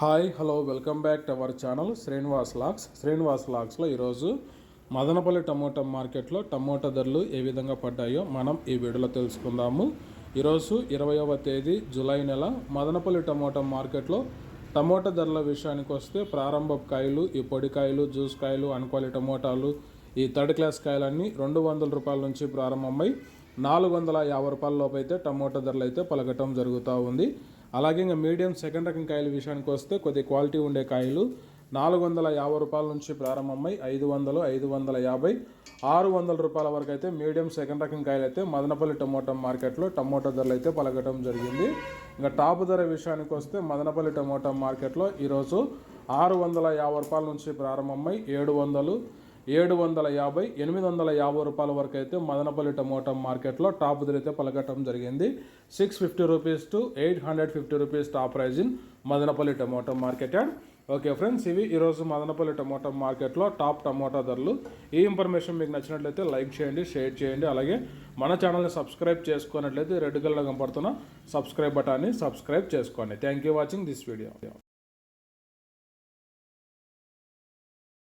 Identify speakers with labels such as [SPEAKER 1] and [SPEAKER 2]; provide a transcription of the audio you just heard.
[SPEAKER 1] Hi hello welcome back to our channel Srinivas lakhs. Srinivas లాక్స్లో ఈరోజు Madanapalle tomato మార్కెట్లో టమోటా ధరలు ఏ విధంగా పడ్డాయో మనం ఈ వీడియోలో తెలుసుకుందాము. ఈరోజు ఇరవయవ తేదీ జూలై నెల మదనపల్లి టమోటా మార్కెట్లో టమోటా ధరల విషయానికి వస్తే ప్రారంభ కాయలు ఈ పొడి కాయలు జ్యూస్ కాయలు అన్క్వాలి టమోటాలు ఈ థర్డ్ క్లాస్ కాయలన్నీ రెండు వందల రూపాయల నుంచి ప్రారంభమై నాలుగు వందల యాభై రూపాయల లోపు అయితే టమోటా ధరలు అయితే పలకటం జరుగుతూ ఉంది. అలాగే ఇంకా మీడియం సెకండ్ రకం కాయల విషయానికి వస్తే కొద్ది క్వాలిటీ ఉండే కాయలు నాలుగు వందల యాభై రూపాయల నుంచి ప్రారంభమై ఐదు వందలు ఐదు వందల యాభై ఆరు వందల రూపాయల వరకు అయితే మీడియం సెకండ్ రకం కాయలు అయితే మదనపల్లి టమోటా మార్కెట్లో టమోటా ధరలు అయితే పలకటం జరిగింది. ఇంకా టాప్ ధర విషయానికి వస్తే మదనపల్లి టమోటా మార్కెట్లో ఈరోజు ఆరు వందల యాభై రూపాయల నుంచి ప్రారంభమై ఏడు వందలు ఏడు వందల యాభై ఎనిమిది వందల యాభై రూపాయల వరకు అయితే మదనపల్లి టమోటా మార్కెట్లో టాప్ ధరైతే పలకటం జరిగింది. Six fifty rupees to eight hundred fifty rupees top price in Madanapalle tomato market and okay friends ఇవి ఈరోజు మదనపల్లి టమోటా మార్కెట్లో టాప్ టమోటా ధరలు. ఈ ఇన్ఫర్మేషన్ మీకు నచ్చినట్లయితే లైక్ చేయండి షేర్ చేయండి. అలాగే మన ఛానల్ని సబ్స్క్రైబ్ చేసుకున్నట్లయితే రెడ్ కలర్ కనపడుతున్న సబ్స్క్రైబ్ బటాన్ని సబ్స్క్రైబ్ చేసుకోండి. Thank you watching this video